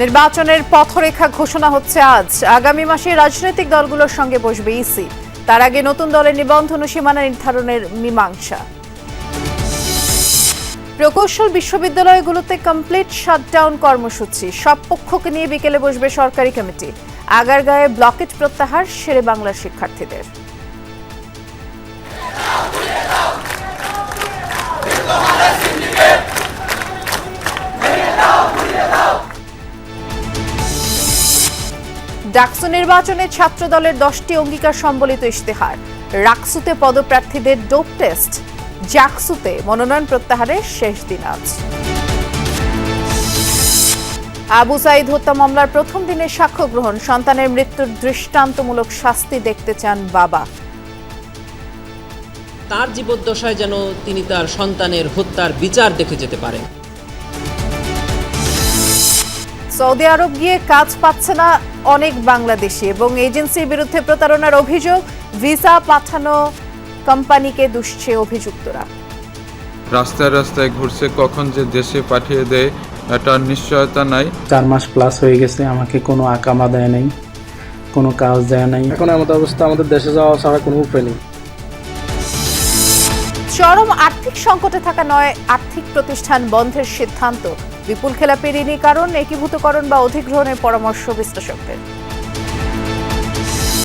নির্বাচনের পথরেখা ঘোষণা হচ্ছে আজ। আগামী মাসে রাজনৈতিক দলগুলোর সঙ্গে বসবে ইসি। তার আগে নতুন দলের নিবন্ধন ও সীমানা নির্ধারণের মীমাংসা। প্রকৌশল বিশ্ববিদ্যালয়গুলোতে কমপ্লিট শাটডাউন কর্মসূচি। সব পক্ষকে নিয়ে বিকেলে বসবে সরকারি কমিটি। আগারগাঁয়ে ব্লকেট প্রত্যাহার শেরে বাংলার শিক্ষার্থীদের। ডাকসু নির্বাচনে ছাত্র দলের দশটি অঙ্গীকার সম্বলিত ইশতেহার। রাকসুতে পদপ্রার্থীদের ডোপ টেস্ট, জাকসুতে মনোনয়ন প্রত্যাহারের শেষ দিন আজ। আবু সাইদ হত্যা মামলার প্রথম দিনের সাক্ষ্য গ্রহণ, সন্তানের মৃত্যুর দৃষ্টান্তমূলক শাস্তি দেখতে চান বাবা। তার জীবদ্দশায় যেন তিনি তার সন্তানের হত্যার বিচার দেখে যেতে পারেন। সৌদি আরব গিয়ে কাজ পাচ্ছে না অনেক বাংলাদেশি এবং এজেন্সির বিরুদ্ধে প্রতারণার অভিযোগ ভিসা পাঠানো কোম্পানিকে দুষছে অভিযুক্তরা। রাস্তায় রাস্তায় ঘুরছে কখন যে দেশে পাঠিয়ে দেয় এটার নিশ্চয়তা নাই। চার মাস প্লাস হয়ে গেছে আমাকে কোনো আকামা দেয় নাই কোনো কাজ দেয় নাই। এখন আমাদের অবস্থা আমাদের দেশে যাওয়া ছাড়া কোনো উপায় নেই। চরম আর্থিক সংকটে থাকা নয় আর্থিক প্রতিষ্ঠান বন্ধের সিদ্ধান্ত। বিপুল খেলাপি ঋণী কারণ একীভূতকরণ বা অধিগ্রহণের পরামর্শ বিশ্লেষকদের।